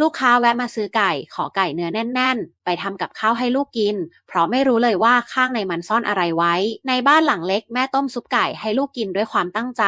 ลูกค้าแวะมาซื้อไก่ ขอไก่เนื้อแน่น ทำกับข้าวให้ลูกกิน เพราะไม่รู้เลยว่าข้างในมันซ่อนอะไรไว้ ในบ้านหลังเล็กแม่ต้มซุปไก่ให้ลูกกินด้วยความตั้งใจ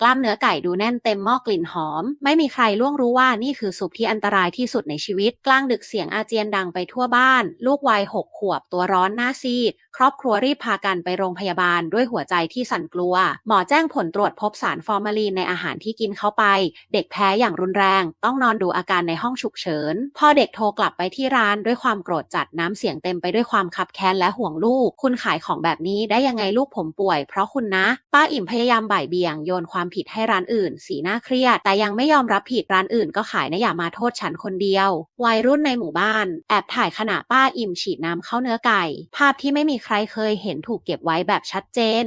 กล้ามเนื้อไก่ดูแน่นเต็มหม้อกลิ่นหอม ไม่มีใครล่วงรู้ว่านี่คือซุปที่อันตรายที่สุดในชีวิต กลางดึกเสียงอาเจียนดังไปทั่วบ้าน ลูกวัยหกขวบตัวร้อนหน้าซีดครอบครัวรีบพากันไปโรงพยาบาลด้วยหัวใจที่สั่นกลัว หมอแจ้งผลตรวจพบสารฟอร์มาลีนในอาหารที่กินเข้าไป เด็กแพ้อย่างรุนแรง ต้องนอนดูอาการในห้องฉุกเฉิน พอเด็กโทรกลับไปที่ร้านด้วยความโกรธจัดน้ำเสียงเต็มไปด้วยความขับแค้นและห่วงลูก คุณขายของแบบนี้ได้ยังไงลูกผมป่วย เพราะคุณนะ ป้าอิ่มพยายามบ่ายเบี่ยงโยนความผิดให้ร้านอื่น สีหน้าเครียด แต่ยังไม่ยอมรับผิดร้านอื่นก็ขายนะอย่ามาโทษฉันคนเดียว วัยรุ่นในหมู่บ้าน แอบถ่ายขณะป้าอิ่มฉีดน้ำเข้าเนื้อไก่ ภาพที่ไม่มีใครเคยเห็นถูกเก็บไว้แบบชัดเจน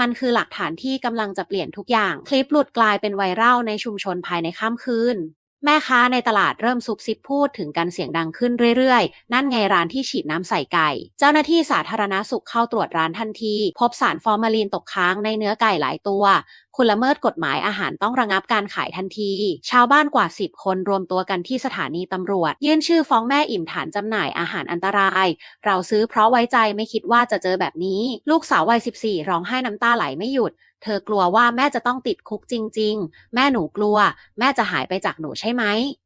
มันคือหลักฐานที่กำลังจะเปลี่ยนทุกอย่าง คลิปหลุดกลายเป็นไวรัลในชุมชนภายในค่ำคืน แม่ค้าในตลาดเริ่มซุบซิบพูดถึงกันเสียงดังขึ้นเรื่อยๆ นั่นไงร้านที่ฉีดน้ำใส่ไก่ เจ้าหน้าที่สาธารณาสุขเข้าตรวจร้านทันที พบสารฟอร์มาลีนตกค้างในเนื้อไก่หลายตัว คุณละเมิดกฎหมายอาหารต้องระงับการขายทันที ชาวบ้านกว่า 10 คนรวมตัวกันที่สถานีตำรวจ ยื่นชื่อฟ้องแม่อิ่มฐานจำหน่ายอาหารอันตราย เราซื้อเพราะไว้ใจไม่คิดว่าจะเจอแบบนี้ ลูกสาววัย 14 ร้องไห้น้ำตาไหลไม่หยุด เธอกลัวว่าแม่จะต้องติดคุกจริง ๆ แม่หนูกลัว แม่จะหายไปจากหนูใช่ไหม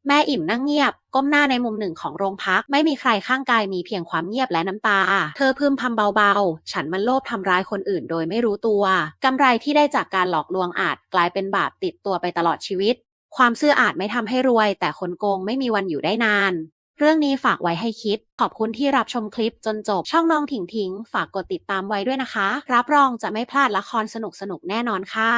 แม่อิ่มนั่งเงียบ ก้มหน้าในมุมหนึ่งของโรงพัก ไม่มีใครข้างกายมีเพียงความเงียบและน้ำตา เธอพึมพำเบาๆ ฉันมันโลภทำร้ายคนอื่นโดยไม่รู้ตัวกำไรที่ได้จากการหลอกลวงอาจกลายเป็นบาปติดตัวไปตลอดชีวิต ความซื่ออาจไม่ทำให้รวย แต่คนโกงไม่มีวันอยู่ได้นาน เรื่องนี้ฝากไว้ให้คิด ขอบคุณที่รับชมคลิปจนจบ ช่องน้องถิงถิง ฝากกดติดตามไว้ด้วยนะคะ รับรองจะไม่พลาดละครสนุกๆแน่นอนค่ะ